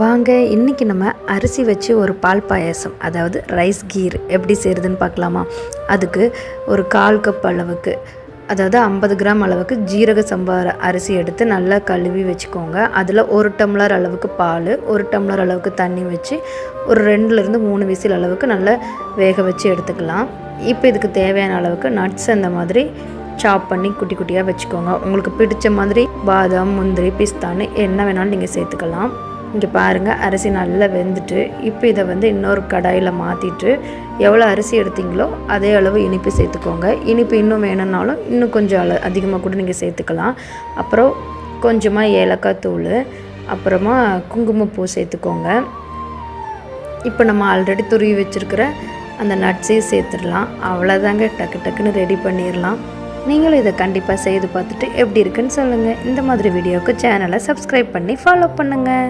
வாங்க இன்றைக்கி நம்ம அரிசி வச்சு ஒரு பால் பாயாசம் அதாவது ரைஸ் கீர் எப்படி செய்கிறதுன்னு பார்க்கலாமா? அதுக்கு ஒரு கால் கப் அளவுக்கு அதாவது ஐம்பது கிராம் அளவுக்கு ஜீரக சம்பா அரிசி எடுத்து நல்லா கழுவி வச்சுக்கோங்க. அதில் ஒரு டம்ளர் அளவுக்கு பால் ஒரு டம்ளர் அளவுக்கு தண்ணி வச்சு ஒரு ரெண்டுலேருந்து மூணு விசில் அளவுக்கு நல்லா வேக வச்சு எடுத்துக்கலாம். இப்போ இதுக்கு தேவையான அளவுக்கு நட்ஸ் அந்த மாதிரி சாப் பண்ணி குட்டி குட்டியாக வச்சுக்கோங்க. உங்களுக்கு பிடிச்ச மாதிரி பாதாம் முந்திரி பிஸ்தான்னு என்ன வேணாலும் நீங்கள் சேர்த்துக்கலாம். இங்கே பாருங்கள் அரிசி நல்லா வெந்துட்டு இப்போ இதை வந்து இன்னொரு கடாயில் மாற்றிட்டு எவ்வளோ அரிசி எடுத்தீங்களோ அதே அளவு இனிப்பு சேர்த்துக்கோங்க. இனிப்பு இன்னும் வேணும்னாலும் இன்னும் கொஞ்சம் அள அதிகமாக கூட நீங்கள் சேர்த்துக்கலாம். அப்புறம் கொஞ்சமாக ஏலக்காய் தூள் அப்புறமா குங்குமப்பூ சேர்த்துக்கோங்க. இப்போ நம்ம ஆல்ரெடி துருவி வச்சுருக்கிற அந்த நட்ஸையும் சேர்த்துடலாம். அவ்வளோதாங்க டக்கு டக்குன்னு ரெடி பண்ணிடலாம். நீங்களும் இதை கண்டிப்பாக செய்து பார்த்துட்டு எப்படி இருக்குன்னு சொல்லுங்கள் இந்த மாதிரி வீடியோவுக்கு சேனலை சப்ஸ்கிரைப் பண்ணி ஃபாலோ பண்ணுங்கள்